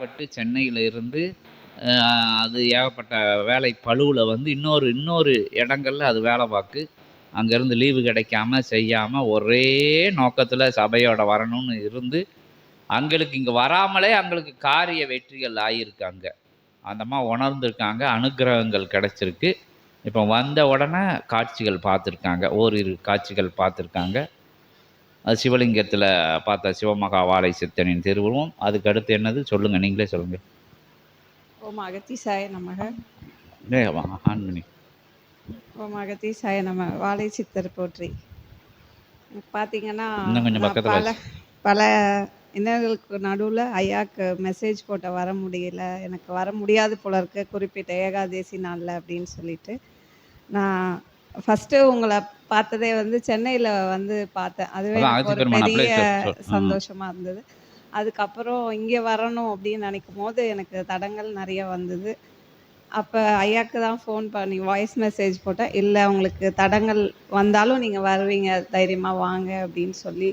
பட்டு சென்னையில் இருந்து அது ஏகப்பட்ட வேலை பளுவில் வந்து இன்னொரு இன்னொரு இடங்கள்ல அது வேலை பார்க்கு. அங்கேருந்து லீவு கிடைக்காம செய்யாமல் ஒரே நோக்கத்தில் சபையோட வரணும்னு இருந்து அங்களுக்கு இங்கே வராமலே அங்களுக்கு காரிய வெற்றிகள் ஆகியிருக்காங்க அந்தம்மா உணர்ந்திருக்காங்க அனுக்கிரகங்கள் கிடச்சிருக்கு. இப்போ வந்த உடனே காட்சிகள் பார்த்துருக்காங்க ஓரிரு காட்சிகள் பார்த்துருக்காங்க. அது சிவலிங்கத்தில் பார்த்த சிவமகா வாழை சித்தனின் திருவுருவம். அதுக்கு அடுத்து என்னது? சொல்லுங்கள் நீங்களே சொல்லுங்கள் ஓம் அகத்தீசாய நமக. ஆன் பண்ணி ஓம் அகத்தீசாய நம வாழை சித்தர் போற்றி. பார்த்தீங்கன்னா பல பல இன்னல்களுக்கு நடுவில் ஐயாக்கு மெசேஜ் போட்ட வர முடியல. எனக்கு வர முடியாது போல இருக்கு. குறிப்பிட்ட ஏகாதேசி நாளில் அப்படின்னு சொல்லிட்டு நான் ஃபஸ்ட்டு உங்களை பார்த்ததே வந்து சென்னையில் வந்து பார்த்தேன். அதுவே எனக்கு ஒரு பெரிய. சந்தோஷமா இருந்தது. அதுக்கப்புறம் இங்கே வரணும் அப்படின்னு நினைக்கும் போது எனக்கு தடங்கள் நிறைய வந்தது. அப்போ ஐயாக்கு தான் ஃபோன் பண்ணி வாய்ஸ் மெசேஜ் போட்டேன். இல்லை உங்களுக்கு தடங்கள் வந்தாலும் நீங்கள் வருவீங்க தைரியமாக வாங்க அப்படின்னு சொல்லி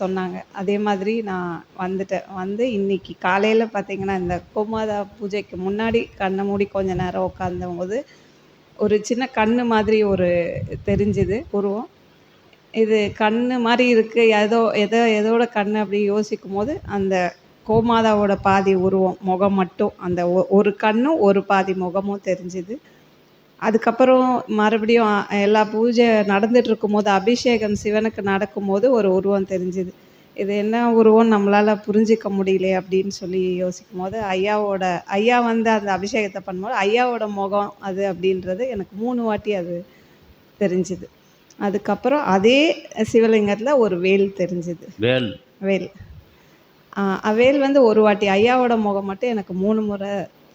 சொன்னாங்க. அதே மாதிரி நான் வந்துட்டேன். வந்து இன்னைக்கு காலையில் பார்த்தீங்கன்னா இந்த கோமாதா பூஜைக்கு முன்னாடி கண்ணை மூடி கொஞ்ச நேரம் உட்காந்தபோது ஒரு சின்ன கண்ணு மாதிரி ஒரு தெரிஞ்சுது உருவம். இது கண்ணு மாதிரி இருக்கு ஏதோ எதோ எதோட கண்ணு அப்படி யோசிக்கும் போது அந்த கோமாதாவோட பாதி உருவம் முகம் மட்டும் அந்த ஒ- ஒரு கண்ணும் ஒரு பாதி முகமும் தெரிஞ்சுது. அதுக்கப்புறம் மறுபடியும் எல்லா பூஜை நடந்துட்டு இருக்கும்போது அபிஷேகம் சிவனுக்கு நடக்கும்போது ஒரு உருவம் தெரிஞ்சுது. இது என்ன உருவம் நம்மளால புரிஞ்சிக்க முடியலையே அப்படின்னு சொல்லி யோசிக்கும் போது ஐயாவோட ஐயா வந்து அந்த அபிஷேகத்தை பண்ணும்போது ஐயாவோட முகம் அது அப்படின்றது எனக்கு மூணு வாட்டி அது தெரிஞ்சுது. அதுக்கப்புறம் அதே சிவலிங்கத்தில் ஒரு வேல் தெரிஞ்சுது. வேல். வேல். வேல் வந்து ஒரு வாட்டி ஐயாவோட முகம் மட்டும் எனக்கு மூணு முறை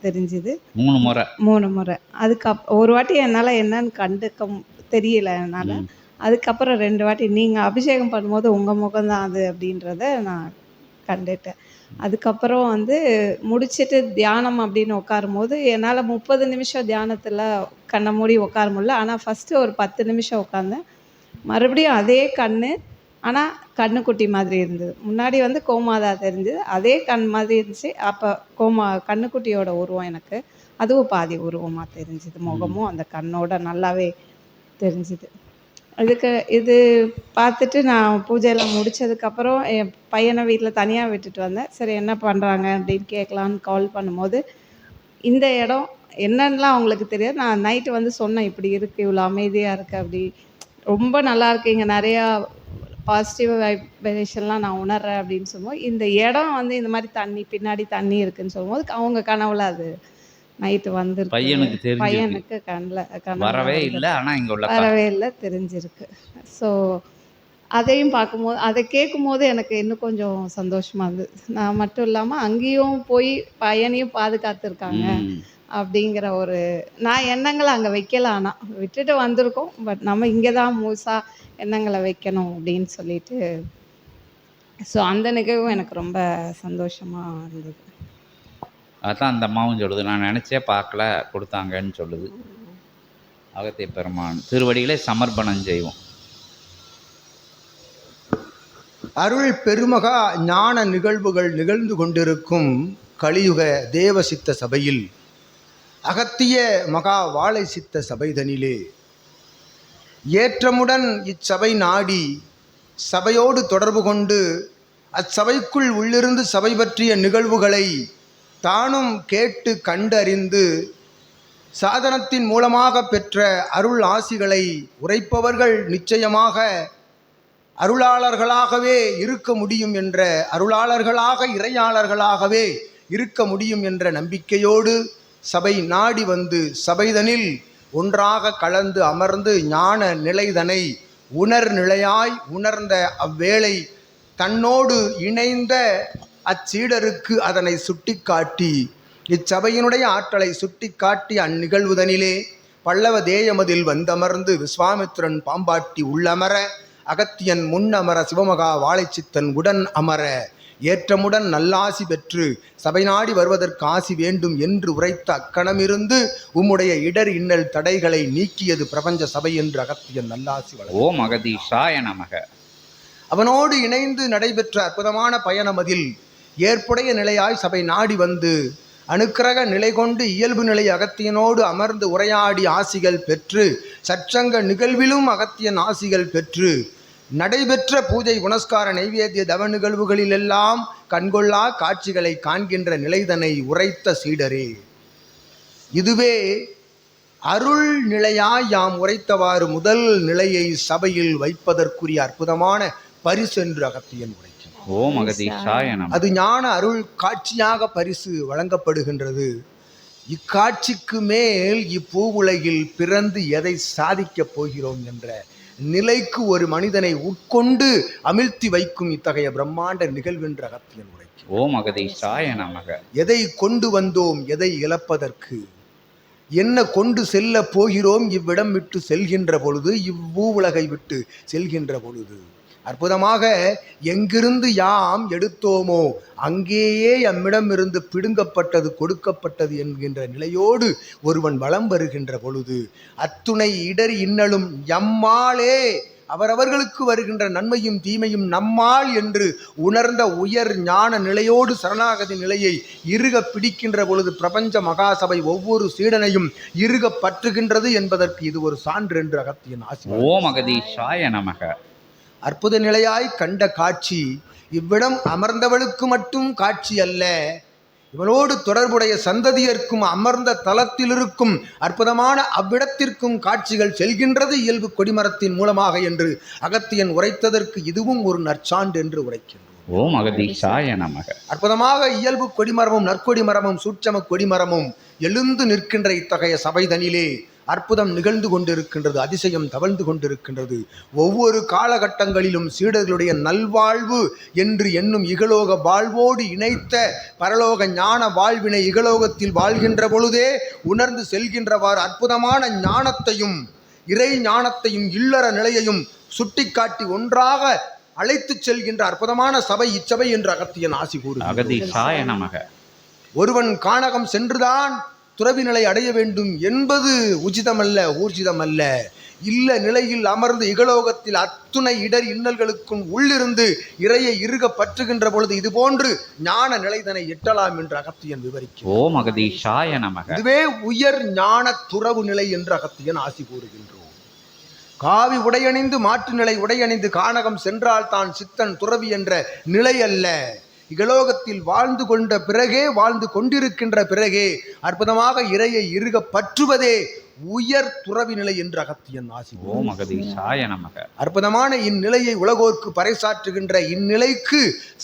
தெரிஞ்சுது. மூணு முறை. மூணு முறை. அதுக்கப் ஒரு வாட்டி என்னால் என்னன்னு கண்டுக்க தெரியல என்னால். அதுக்கப்புறம் ரெண்டு வாட்டி நீங்கள் அபிஷேகம் பண்ணும்போது உங்கள் முகம்தான் அது அப்படின்றத நான் கண்டுட்டேன். அதுக்கப்புறம் வந்து முடிச்சுட்டு தியானம் அப்படின்னு உட்காரும்போது என்னால் முப்பது நிமிஷம் தியானத்தில் கண்ணை மூடி உட்கார முடியல. ஆனால் ஃபஸ்ட்டு ஒரு பத்து நிமிஷம் உட்காந்தேன் மறுபடியும் அதே கண் ஆனால் கண்ணுக்குட்டி மாதிரி இருந்தது. முன்னாடி வந்து கோமாதா தெரிஞ்சது. அதே கண் மாதிரி இருந்துச்சு. அப்போ கோமா கண்ணுக்குட்டியோட உருவம் எனக்கு. அதுவும் பாதி உருவமாக தெரிஞ்சுது. முகமும் அந்த கண்ணோட நல்லாவே தெரிஞ்சுது. இதுக்கு இது பார்த்துட்டு நான் பூஜையெல்லாம் முடித்ததுக்கப்புறம் என் பையனை வீட்டில் தனியாக விட்டுட்டு வந்தேன். சரி என்ன பண்ணுறாங்க அப்படின்னு கேட்கலான்னு கால் பண்ணும்போது இந்த இடம் என்னன்னுலாம் அவங்களுக்கு தெரியாது. நான் நைட்டு வந்து சொன்னேன் இப்படி இருக்குது இவ்வளோ அமைதியாக இருக்குது அப்படி. ரொம்ப நல்லா இருக்கு இங்கே நிறையா பாசிட்டிவ் வைப்ரேஷன்லாம் நான் உணர்றேன் அப்படின்னு சொல்லும்போது இந்த இடம் வந்து இந்த மாதிரி தண்ணி பின்னாடி தண்ணி இருக்குதுன்னு சொல்லும்போது அவங்க கனவுல அது நைட்டு வந்து பையனுக்கு தெரிஞ்சிருக்கு. பையனுக்கு கண்ணில் கனவுல வரவே. இல்லை ஆனால் இங்கே உள்ள வரவே இல்லை தெரிஞ்சிருக்கு ஸோ அதையும் பார்க்கும்போது அதை கேட்கும்போது எனக்கு இன்னும் கொஞ்சம் சந்தோஷமா இருந்தது நான் மட்டும் இல்லாமல் அங்கேயும் போய் பையனையும் பாதுகாத்துருக்காங்க. அப்படிங்கிற ஒரு நான் எண்ணங்களை அங்கே வைக்கல ஆனால் விட்டுட்டு வந்திருக்கோம் பட் நம்ம இங்கே தான் முழுசாக எண்ணங்களை வைக்கணும் அப்படின்னு சொல்லிட்டு ஸோ அந்த நிகழ்வும் எனக்கு ரொம்ப சந்தோஷமாக இருந்தது அதுதான் அந்த அம்மாவும் சொல்லுது நான் நினச்சே பார்க்கல கொடுத்தாங்கன்னு சொல்லுது. அகத்திய பெருமான் திருவடிகளை சமர்ப்பணம் செய்வோம். அருள் பெருமகா ஞான நிகழ்வுகள் நிகழ்ந்து கொண்டிருக்கும் கலியுக தேவசித்த சபையில் அகத்திய மகா வாழை சித்த சபைதனிலே. ஏற்றமுடன் இச்சபை நாடி சபையோடு தொடர்பு கொண்டு அச்சபைக்குள் உள்ளிருந்து சபை பற்றிய நிகழ்வுகளை தானும் கேட்டு கண்டறிந்து சாதனத்தின் மூலமாக பெற்ற அருள் ஆசிகளை உரைப்பவர்கள் நிச்சயமாக அருளாளர்களாகவே இருக்க முடியும் என்ற அருளாளர்களாக இறையாளர்களாகவே இருக்க முடியும் என்ற நம்பிக்கையோடு சபை நாடி வந்து சபைதனில் ஒன்றாக கலந்து அமர்ந்து ஞான நிலைதனை உணர் நிலையாய் உணர்ந்த அவ்வேளை தன்னோடு இணைந்த அச்சீடருக்கு அதனை சுட்டிக்காட்டி இச்சபையினுடைய ஆற்றலை சுட்டிக்காட்டி அந்நிகழ்வுதனிலே பல்லவ தேயமதில் வந்தமர்ந்து விஸ்வாமித்திரன் பாம்பாட்டி உள்ளமர அகத்தியன் முன்னமர சிவமகா வாழைச்சித்தன் உடன் அமர ஏற்றமுடன் நல்லாசி பெற்று சபை நாடி வருவதற்கு ஆசி வேண்டும் என்று உரைத்த அக்கணமிருந்து உம்முடைய இடர் இன்னல் தடைகளை நீக்கியது பிரபஞ்ச சபை என்று அகத்தியன் நல்லாசி ஓம் அகதீஷாய நமக. அவனோடு இணைந்து நடைபெற்ற அற்புதமான பயணமதில் ஏற்புடைய நிலையாய் சபை நாடி வந்து அனுக்கிரக நிலை கொண்டு இயல்பு நிலை அகத்தியனோடு அமர்ந்து உரையாடி ஆசிகள் பெற்று சற்றங்க நிகழ்விலும் அகத்தியன் ஆசிகள் பெற்று நடைபெற்ற பூஜை புனஸ்கார நைவேத்திய தவ நிகழ்வுகளிலெல்லாம் கண்கொள்ளா காட்சிகளை காண்கின்ற நிலைதனை உரைத்த சீடரே. இதுவே அருள் நிலையாய் யாம் உரைத்தவாறு முதல் நிலையை சபையில் வைப்பதற்குரிய அற்புதமான பரிசென்று அகத்தியன் உரை ஓம் அகதீஷாய நம அது ஞான அருள் காட்சியாக பரிசு வழங்கப்படுகின்றது. இக்காட்சிக்கு மேல் இப்பூவுலகில் பிறந்து எதை சாதிக்கப் போகிறோம் என்ற நிலைக்கு ஒரு மனிதனை உட்கொண்டு அமிழ்த்தி வைக்கும் இத்தகைய பிரம்மாண்ட நிகழ்வென்ற அகத்தியன் உரைக்கிறார். ஓம் அகதீஷாய நமக எதை கொண்டு வந்தோம் எதை இழப்பதற்கு? என்ன கொண்டு செல்ல போகிறோம் இவ்விடம் விட்டு செல்கின்ற பொழுது இவ்வூவுலகை விட்டு செல்கின்ற பொழுது? அற்புதமாக எங்கிருந்து யாம் எடுத்தோமோ அங்கேயே எம்மிடமிருந்து பிடுங்கப்பட்டது கொடுக்கப்பட்டது என்கின்ற நிலையோடு ஒருவன் வலம் வருகின்ற பொழுது அத்துணை இடர் இன்னலும் எம்மாளே அவரவர்களுக்கு வருகின்ற நன்மையும் தீமையும் நம்மால் என்று உணர்ந்த உயர் ஞான நிலையோடு சரணாகதி நிலையை இருக பிடிக்கின்ற பொழுது பிரபஞ்ச மகாசபை ஒவ்வொரு சீடனையும் இருக பற்றுகின்றது என்பதற்கு இது ஒரு சான்று என்று அகத்தியன் ஆசி ஓம் அகதீஷாய நமக. அற்புத நிலையாய் கண்ட காட்சி இவ்விடம் அமர்ந்தவளுக்கு மட்டும் காட்சி அல்ல. இவளோடு தொடர்புடைய சந்ததியர்க்கும் அமர்ந்த தலத்தில் இருக்கும் அற்புதமான அவ்விடத்திற்கும் காட்சிகள் செல்கின்றது இயல்பு கொடிமரத்தின் மூலமாக என்று அகத்தியன் உரைத்ததற்கு இதுவும் ஒரு நற்சான்று என்று உரைக்கின்றோம். ஓம் அகதீஷாய நமக. அற்புதமாக இயல்பு கொடிமரமும் நற்கொடி மரமும் சூட்சம கொடிமரமும் எழுந்து நிற்கின்ற இத்தகைய சபைதனிலே அற்புதம் நிகழ்ந்து கொண்டிருக்கின்றது அதிசயம் தவழ்ந்து கொண்டிருக்கின்றது. ஒவ்வொரு காலகட்டங்களிலும் சீடர்களுடைய நல்வாழ்வு என்று எண்ணும் இகலோக வாழ்வோடு இணைத்த பரலோக ஞான வாழ்வினை இகலோகத்தில் வாழ்கின்ற பொழுதே உணர்ந்து செல்கின்றவாறு அற்புதமான ஞானத்தையும் இறை ஞானத்தையும் இல்லற நிலையையும் சுட்டிக்காட்டி ஒன்றாக அழைத்துச் செல்கின்ற அற்புதமான சபை இச்சபை என்று அகத்தியன் ஆசி நமக. ஒருவன் கானகம் சென்றுதான் துறவி நிலை அடைய வேண்டும் என்பது உச்சிதமல்ல ஊர்ஜிதமல்ல. இல்ல நிலையில் அமர்ந்து இகலோகத்தில் அத்துணை இடர் இன்னல்களுக்கும் உள்ளிருந்து இறையை இறுக பற்றுகின்ற பொழுது இது போன்று ஞான நிலைதனை எட்டலாம் என்று அகத்தியன் விவரிக்கிறார் ஓம் அகதீஷாய நமக. இதுவே உயர் ஞான துறவு நிலை என்று அகத்தியன் ஆசி கூறுகின்றோம். காவி உடையணிந்து மாற்று நிலை உடையணிந்து கானகம் சென்றால் தான் சித்தன் துறவி என்ற நிலை அல்ல. இகலோகத்தில் வாழ்ந்து கொண்ட பிறகே வாழ்ந்து கொண்டிருக்கின்ற பிறகே அற்புதமாக இறையை இறுக பற்றுவதே உயர் துறவி நிலை என்று அகத்தியன் ஆசி. ஓம் அகதீஷாய நமக அற்புதமான இந்நிலையை உலகோர்க்கு பறைசாற்றுகின்ற இந்நிலைக்கு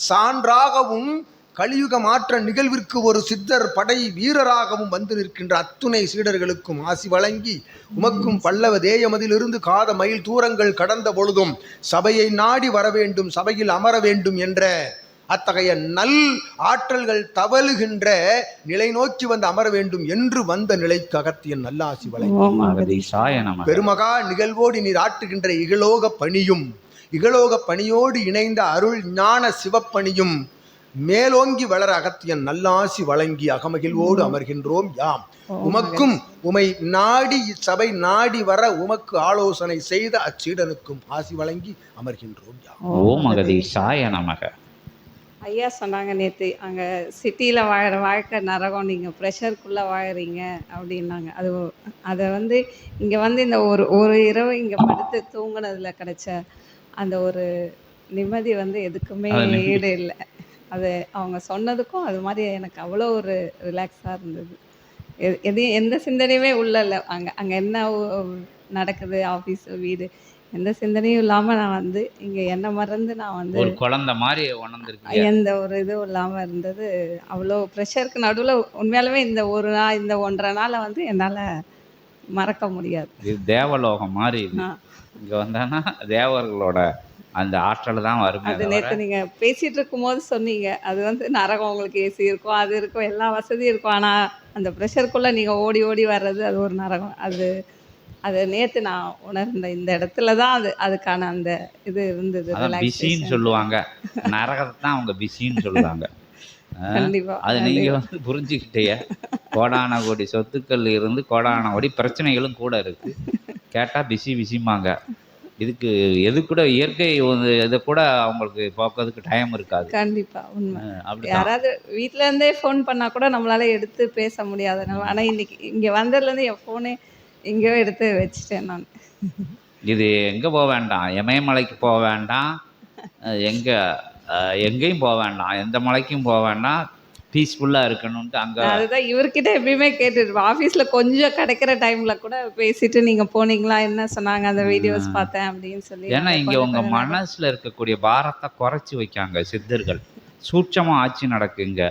சான்றாகவும் கலியுக மாற்ற நிகழ்விற்கு ஒரு சித்தர் படை வீரராகவும் வந்து நிற்கின்ற அத்துணை சீடர்களுக்கும் ஆசி வழங்கி உமக்கும் பல்லவ தேயமதிலிருந்து காத மைல் தூரங்கள் கடந்த பொழுதும் சபையை நாடி வர வேண்டும் சபையில் அமர வேண்டும் என்ற அத்தகைய நல் ஆற்றல்கள் தவழுகின்ற நிலை நோக்கி வந்து அமர வேண்டும் என்று வந்த நிலைக்கு அகத்தியன் நல்லாசி நமக பெருமகா நிகழ்வோடு நீர் ஆற்றுகின்ற இகலோக பணியும் இகலோக பணியோடு இணைந்த அருள் ஞான சிவப்பணியும் மேலோங்கி வளர அகத்தியன் நல்லாசி வழங்கி அகமகிழ்வோடு அமர்கின்றோம் யாம். உமக்கும் உமை நாடி இச்சபை நாடி வர உமக்கு ஆலோசனை செய்த அச்சீடனுக்கும் ஆசி வழங்கி அமர்கின்றோம் யாம். ஓம் அகதீஷாய நமக. ஐயா சொன்னாங்க நேற்று அங்கே சிட்டியில் வாழற வாழ்க்கை நரகம் நீங்கள் ப்ரெஷருக்குள்ளே வாழறீங்க அப்படின்னாங்க. அது அதை வந்து இங்கே வந்து இந்த ஒரு ஒரு இரவு இங்கே படுத்து தூங்குனதுல கிடைச்ச அந்த ஒரு நிம்மதி வந்து எதுக்குமே. ஈடு இல்லை. அது அவங்க சொன்னதுக்கும் அது மாதிரி எனக்கு அவ்வளோ ஒரு ரிலாக்ஸாக இருந்தது. எது எதையும் எந்த சிந்தனையுமே உள்ள இல்லை. அங்கே அங்கே என்ன நடக்குது ஆஃபீஸ் வீடு எந்த சிந்தனையும் இல்லாமல் நான் வந்து இங்கே என்ன மறந்து நான் வந்து ஒரு குழந்தை மாதிரி உணர்ந்திருக்கீங்க. எந்த ஒரு இதுவும் இல்லாமல் இருந்தது. அவ்வளோ ப்ரெஷருக்கு நடுவில் உண்மையாலுமே இந்த ஒரு நாள் இந்த ஒன்றரை நாளை வந்து என்னால் மறக்க முடியாது. இது தேவலோகம் மாதிரி. இங்க வந்தானா தேவர்களோட அந்த ஆற்றல் தான் வருமே அது நேற்று நீங்கள் பேசிகிட்டு இருக்கும்போது சொன்னீங்க. அது வந்து நரகம் உங்களுக்கு ஏசி இருக்கும் அது இருக்கும் எல்லா வசதியும் இருக்கும். ஆனால் அந்த ப்ரெஷருக்குள்ளே நீங்கள் ஓடி ஓடி வர்றது அது ஒரு நரகம். அது அது நேற்று நான் உணர்ந்தேன் இந்த இடத்துல தான் அது அதுக்கான அந்த இது இருந்தது பிஸின்னு. சொல்லுவாங்க. நரகத்தை தான் அவங்க பிஸின்னு சொல்லுவாங்க. அது நீங்க வந்து புரிஞ்சுக்கிட்டீங்க. கோடான கோடி சொத்துக்கள் இருந்து கோடான கோடி பிரச்சனைகளும் கூட இருக்கு. கேட்டா பிஸி பிஸிம்பாங்க. இதுக்கு எது கூட இயற்கை இதை கூட அவங்களுக்கு பார்க்கறதுக்கு டைம் இருக்காது. கண்டிப்பா உண்மை. யாராவது வீட்ல இருந்தே ஃபோன் பண்ணா கூட நம்மளால எடுத்து பேச முடியாத. நிலை ஆனா இன்னைக்கு இங்க வந்ததுல இருந்து என் ஃபோனே எங்கேயோ எடுத்து வச்சுட்டேன் நான். இது எங்கே போக வேண்டாம். இமயமலைக்கு போக வேண்டாம். எங்க எங்கேயும் போக வேண்டாம். எந்த மலைக்கும் போக வேண்டாம். பீஸ்ஃபுல்லாக இருக்கணும்ட்டு அங்கே அதுதான் இவர்கிட்ட எப்பயுமே கேட்டுருப்பேன் ஆஃபீஸில் கொஞ்சம் கிடைக்கிற டைம்ல கூட பேசிட்டு நீங்க போனீங்களா? என்ன சொன்னாங்க? அந்த வீடியோஸ் பார்த்தேன் அப்படின்னு சொல்லி ஏன்னா இங்கே உங்கள் மனசில் இருக்கக்கூடிய பாரத்தை குறைச்சி வைக்காங்க சித்தர்கள். சூட்சமாக ஆட்சி நடக்குங்க.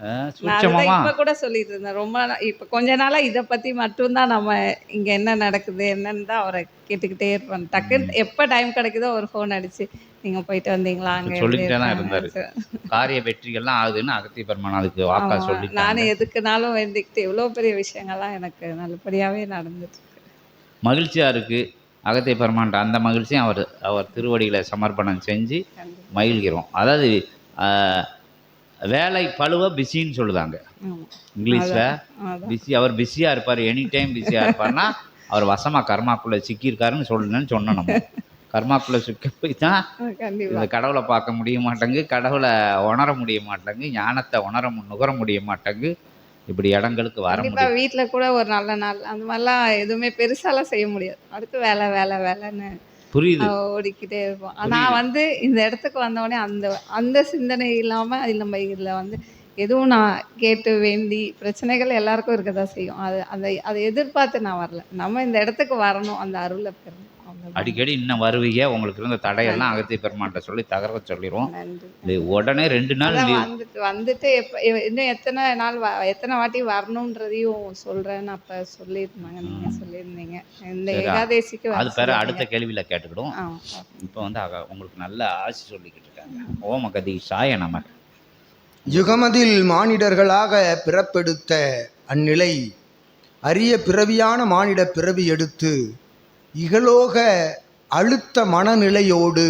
இப்ப கூட சொல்லிட்டு இருந்தேன். ரொம்ப இப்ப கொஞ்ச நாளா இத பத்தி மட்டும்தான் நம்ம இங்க என்ன நடக்குது என்னன்னு தான் அவரை கேட்டுக்கிட்டே இருப்பேன். டக்குன்னு எப்ப டைம் கிடைக்குதோ ஒரு ஃபோன் அடிச்சு நீங்க போயிட்டு வந்தீங்களா? அங்க சொல்லிக்கிட்டே தான்? காரிய வெற்றிகள்லாம் ஆகுதுன்னு அகத்திய பெருமான் அதுக்கு வாக்கா. சொல்லிட்டாங்க. நானும் எதுக்குனாலும் வேண்டிக்கிட்டு இவ்வளவு பெரிய விஷயங்கள்லாம் எனக்கு நல்லபடியாவே நடந்துட்டு இருக்கு. மகிழ்ச்சியாக இருக்குது அகத்திய பெருமான்ட்ட அந்த மகிழ்ச்சியும் அவர் அவர் திருவடிகளை சமர்ப்பணம் செஞ்சு. மகிழ்கிறோம். அதாவது வேலை பழுவ பிஸின்னு சொல்லுதாங்க. இங்கிலீஷில். பிஸி அவர் பிஸியாக இருப்பார் எனி டைம் பிஸியாக இருப்பார்னா அவர் வசமாக கர்மாக்குள்ளே சிக்கியிருக்காருன்னு சொல்லணும்னு சொன்னோம் நம்ம. கர்மாக்குள்ளே சிக்க போய் தான் இந்த கடவுளை பார்க்க முடிய மாட்டேங்கு கடவுளை உணர முடிய மாட்டேங்கு ஞானத்தை உணர நுகர முடிய மாட்டேங்கு இப்படி இடங்களுக்கு வர முடியும் வீட்ல கூட ஒரு நல்ல நாள். அந்த மாதிரிலாம் எதுவுமே பெருசாலாம் செய்ய முடியாது. அடுத்து வேலை வேலை வேலைன்னு புரியுது. ஓடிக்கிட்டே இருப்போம். ஆனா வந்து இந்த இடத்துக்கு வந்தோடனே அந்த அந்த சிந்தனை இல்லாம அது நம்ம இதுல வந்து எதுவும் நான் கேட்டு வேண்டி பிரச்சனைகள் எல்லாருக்கும் இருக்கதான் செய்யும். அது அந்த அதை எதிர்பார்த்து நான் வரல. நம்ம இந்த இடத்துக்கு வரணும் அந்த அருளை பெறணும். அடிக்கடி இன்னும் வருவீங்க. உங்களுக்கு இருந்த தடையெல்லாம் அகத்திய பெருமான்ட்ட சொல்லி தகர சொல்லிடுவோம் உடனே ரெண்டு நாள் வந்துட்டு வந்துட்டு எப்ப இன்னும் எத்தனை நாள் எத்தனை வாட்டி வரணுன்றதையும் சொல்றேன்னு அப்ப சொல்லியிருந்தாங்க. நீங்க சொல்லியிருந்தீங்க. இந்த ஏகாதேசிக்கு அது பேர. அடுத்த கேள்வியில கேட்டுக்கிடும் இப்போ வந்து உங்களுக்கு நல்ல ஆசி சொல்லிக்கிட்டு இருக்காங்க. ஓம கதி சாய நம யுகமதில் மானிடர்களாக பிறப்பெடுத்த அந்நிலை அரிய பிறவியான மானிட பிறவி எடுத்து இகலோக அழுத்த மனநிலையோடு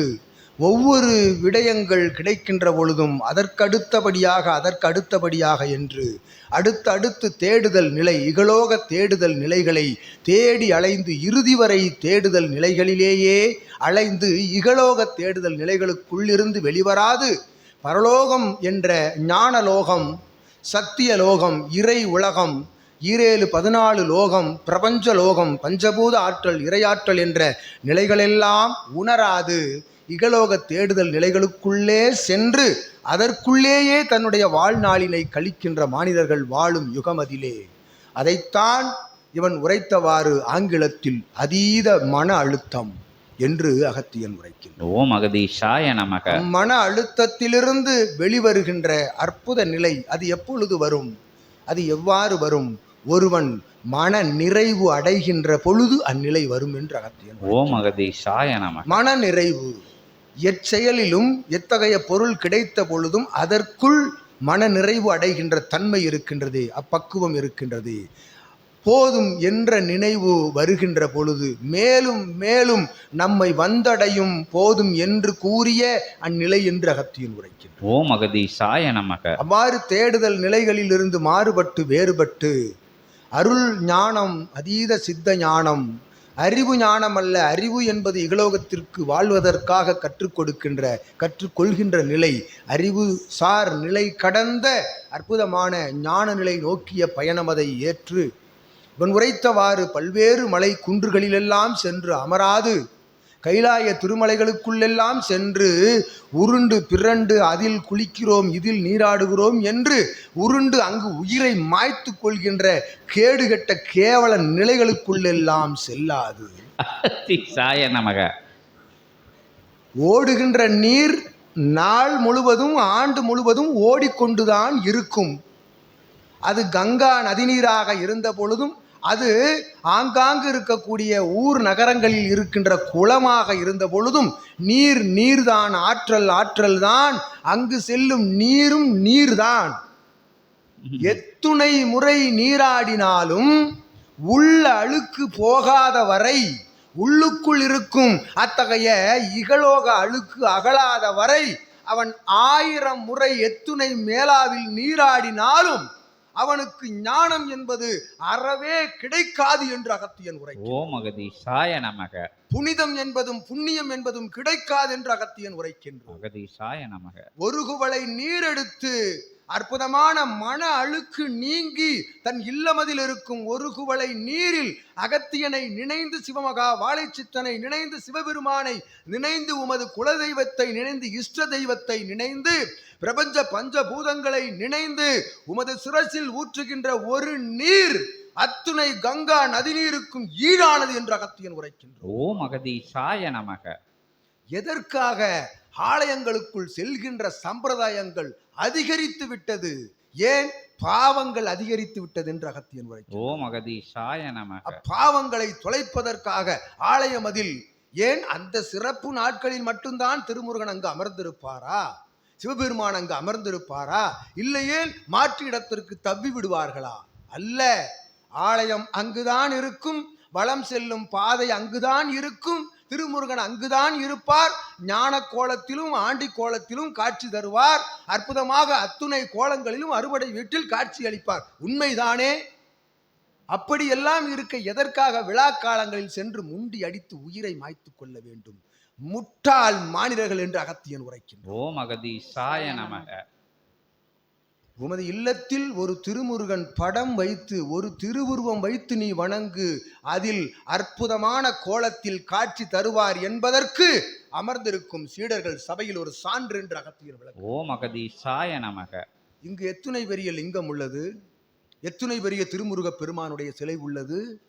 ஒவ்வொரு விடயங்கள் கிடைக்கின்ற பொழுதும் அதற்கடுத்தபடியாக அதற்கடுத்தபடியாக என்று அடுத்தடுத்து தேடுதல் நிலை இகலோக தேடுதல் நிலைகளை தேடி அலைந்து இறுதி வரை தேடுதல் நிலைகளிலேயே அலைந்து இகலோக தேடுதல் நிலைகளுக்குள்ளிருந்து வெளிவராது. பரலோகம் என்ற ஞானலோகம் சத்தியலோகம் இறை உலகம் ஈரேழு பதினாலு லோகம் பிரபஞ்ச லோகம் பஞ்சபூத ஆற்றல் இறையாற்றல் என்ற நிலைகளெல்லாம் உணராது. இகலோக தேடுதல் நிலைகளுக்குள்ளே சென்று அதற்குள்ளேயே தன்னுடைய வாழ்நாளினை கழிக்கின்ற மானிடர்கள் வாழும் யுகமதிலே. அதைத்தான் இவன் உரைத்தவாறு ஆங்கிலத்தில் அதீத மன அழுத்தம். என்று அகத்தியன் உரைக்கின்றான். ஓம் அகதி சாய நமக. மன அழுத்தத்திலிருந்து வெளிவருகின்ற அற்புத நிலை அது எப்பொழுது வரும்? அது எவ்வாறு வரும்? ஒருவன் மன நிறைவு அடைகின்ற பொழுது அந்நிலை வரும் என்று அகத்தியன் ஓம் அகதி சாய நமக. மன நிறைவு. எச்செயலிலும் எத்தகைய பொருள் கிடைத்த பொழுதும் அதற்குள் மன நிறைவு அடைகின்ற தன்மை இருக்கின்றது அப்பக்குவம் இருக்கின்றது. போதும் என்ற நினைவு வருகின்ற பொழுது மேலும் மேலும் நம்மை வந்தடையும் போதும் என்று கூறிய அந்நிலை என்று அகத்தியன் உரைக்கின்றார் ஓம் அகதி சாய நமக. அவ்வாறு தேடுதல் நிலைகளிலிருந்து மாறுபட்டு வேறுபட்டு அருள் ஞானம் அதீத சித்த ஞானம் அறிவு ஞானம் அல்ல அறிவு என்பது இகலோகத்திற்கு வாழ்வதற்காக கற்றுக் கொடுக்கின்ற கற்றுக்கொள்கின்ற நிலை அறிவு சார் நிலை கடந்த அற்புதமான ஞான நிலை நோக்கிய பயணம் அதை ஏற்று இவன் உரைத்தவாறு பல்வேறு மலை குன்றுகளிலெல்லாம் சென்று அமராது. கைலாய திருமலைகளுக்குள்ளெல்லாம் சென்று உருண்டு பிறண்டு அதில் குளிக்கிறோம் இதில் நீராடுகிறோம் என்று உருண்டு அங்கு உயிரை மாய்த்து கொள்கின்ற கேடுகெட்ட கேவல நிலைகளுக்குள்ளெல்லாம் செல்லாது. சாய நமக. ஓடுகின்ற நீர் நாள் முழுவதும் ஆண்டு முழுவதும் ஓடிக்கொண்டுதான் இருக்கும். அது கங்கா நதிநீராக இருந்த பொழுதும் அது ஆங்காங்கு இருக்கக்கூடிய ஊர் நகரங்களில் இருக்கின்ற குளமாக இருந்த பொழுதும் நீர் நீர்தான் ஆற்றல் ஆற்றல் தான் அங்கு செல்லும் நீரும் நீர்தான். எத்துணை முறை நீராடினாலும் உள்ள அழுக்கு போகாத வரை உள்ளுக்குள் இருக்கும் அத்தகைய இகலோக அழுக்கு அகலாத வரை அவன் ஆயிரம் முறை எத்துணை மேலாவில் நீராடினாலும் அவனுக்கு ஞானம் என்பது அறவே கிடைக்காது என்று அகத்தியன் உரை ஓம் அகதீஷாய நமக. புனிதம் என்பதும் புண்ணியம் என்பதும் கிடைக்காது என்று அகத்தியன் உரைக்கின்றான். அகதீஷாய நமக. ஒரு குவளை நீர் எடுத்து அற்புதமான மன அழுக்கு நீங்கி தன் இல்லமதில் இருக்கும் ஒரு குவளை நீரில் அகத்தியனை நினைந்து சிவமகா வாழைச்சித்தனை நினைந்து சிவபெருமானை நினைந்து உமது குலதெய்வத்தை நினைந்து இஷ்ட தெய்வத்தை நினைந்து பிரபஞ்ச பஞ்சபூதங்களை நினைந்து உமது சிரசில் ஊற்றுகின்ற ஒரு நீர் அத்துணை கங்கா நதிநீருக்கும் ஈடானது என்று அகத்தியன் உரைக்கின்றான். ஓம் அகதீஷாய நமக. எதற்காக? ஆலயங்களுக்குள் செல்கின்ற சம்பிரதாயங்கள் அதிகரித்து விட்டது. ஏன்? பாவங்கள் அதிகரித்து விட்டது என்று அகத்தியன் உரைக்கிறார் ஓம் அகதீஷாய நமக. அப்பாவங்களை தொலைப்பதற்காக ஆலயமதில் ஏன்? அந்த சிறப்பு நாட்களில் மட்டும்தான் திருமுருகன் அங்கு அமர்ந்திருப்பாரா? சிவபெருமான் அங்கு அமர்ந்திருப்பாரா? இல்லையே மாற்று இடத்திற்கு தப்பி விடுவார்களா? அல்ல. ஆலயம் அங்குதான் இருக்கும். வளம் செல்லும் பாதை அங்குதான் இருக்கும். திருமுருகன் அங்குதான் இருப்பார். ஞான கோலத்திலும் ஆண்டி கோலத்திலும் காட்சி தருவார். அற்புதமாக அத்துணை கோலங்களிலும் அறுவடை வீட்டில் காட்சி அளிப்பார். உண்மைதானே? அப்படியெல்லாம் இருக்க எதற்காக விழா காலங்களில் சென்று முண்டி அடித்து உயிரை மாய்த்து கொள்ள வேண்டும்? முட்டாள் மாநிலர்கள் என்று அகத்தியன் உரைக்கும் ஓம் மகதி நமக. உமது இல்லத்தில் ஒரு திருமுருகன் படம் வைத்து ஒரு திருவுருவம் வைத்து நீ வணங்கு. அதில் அற்புதமான கோலத்தில் காட்சி தருவார் என்பதற்கு அமர்ந்திருக்கும் சீடர்கள் சபையில் ஒரு சான்று என்று அகத்தியர் விளக்கு. ஓம் அகதீஷாய நமக. இங்கு எத்துணை பெரிய லிங்கம் உள்ளது. எத்துணை பெரிய திருமுருக பெருமானுடைய சிலை உள்ளது.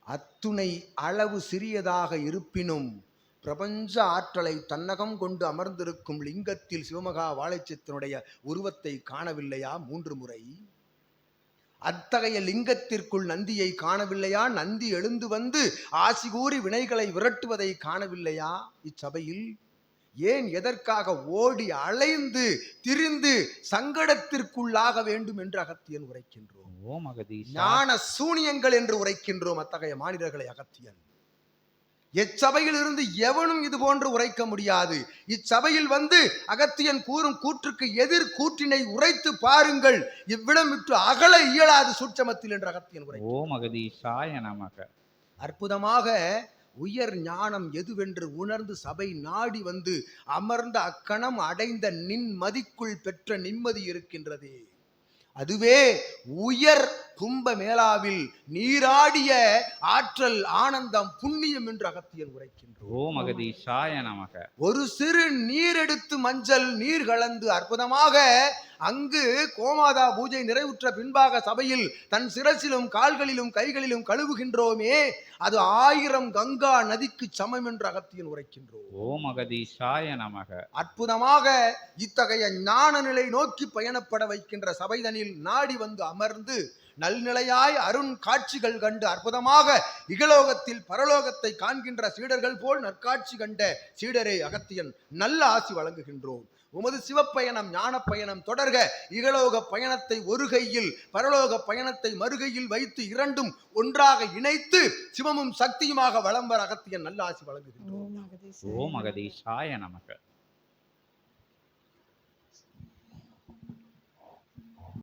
அத்துணை அளவு சிறியதாக இருப்பினும் பிரபஞ்ச ஆற்றலை தன்னகம் கொண்டு அமர்ந்திருக்கும் லிங்கத்தில் சிவமகா வாழைச்சத்தினுடைய உருவத்தை காணவில்லையா? மூன்று முறை. அத்தகைய லிங்கத்திற்குள் நந்தியை காணவில்லையா? நந்தி எழுந்து வந்து ஆசி கூறி வினைகளை விரட்டுவதை காணவில்லையா? இச்சபையில் ஏன் எதற்காக ஓடி அலைந்து திரிந்து சங்கடத்திற்குள்ளாக வேண்டும் என்று அகத்தியன் உரைக்கின்றோம். ஞான சூனியங்கள் என்று உரைக்கின்றோம் அத்தகைய மாநிலர்களை அகத்தியன். எச்சபையில் இருந்து எவனும் இது போன்று உரைக்க முடியாது. இச்சபையில் வந்து அகத்தியன் கூறும் கூற்றுக்கு எதிர் கூற்றினை உரைத்து பாருங்கள். இவ்விடம் விட்டு அகல இயலாது சூட்சமத்தில் என்று அகத்தியன் உரை ஓம் அகதீஷாய நமக. அற்புதமாக உயர் ஞானம் எதுவென்று உணர்ந்து சபை நாடி வந்து அமர்ந்த அக்கணம் அடைந்த நின்மதிக்குள் பெற்ற நிம்மதி இருக்கின்றதே. அதுவே உயர் கும்ப மேளாவில் நீராடிய ஆற்றல் ஆனந்தம் புண்ணியம் என்று அகத்தியன் உரைக்கின்றோம். நமக. ஒரு சிறு நீர் எடுத்து மஞ்சள் நீர் கலந்து அற்புதமாக அங்கு கோமாதா பூஜை நிறைவுற்ற பின்பாக சபையில் தன் சிரசிலும் கால்களிலும் கைகளிலும் கழுவுகின்றோமே அது ஆயிரம் கங்கா நதிக்கு சமம் என்று அகத்தியன் உரைக்கின்றோம். ஓம் அகதீஷாய நமக. அற்புதமாக இத்தகைய ஞான நிலை நோக்கி பயணப்பட வைக்கின்ற சபைதனில் நாடி வந்து அமர்ந்து நல்நிலையாய் அருண் காட்சிகள் கண்டு அற்புதமாக இகலோகத்தில் பரலோகத்தை காண்கின்ற சீடர்கள் போல் நற்காட்சி கண்ட சீடரே அகத்தியன் நல்ல ஆசி வழங்குகின்றோம். உமது சிவப்பயணம் ஞான பயணம் தொடர்க. இகலோக பயணத்தை ஒரு கையில் பரலோக பயணத்தை மறுகையில் வைத்து இரண்டும் ஒன்றாக இணைத்து சிவமும் சக்தியுமாக வளம் வர அகத்தியன் நல்ல ஆசி வழங்குகின்றோம். ஓம் அகதீஷாய நமக்கு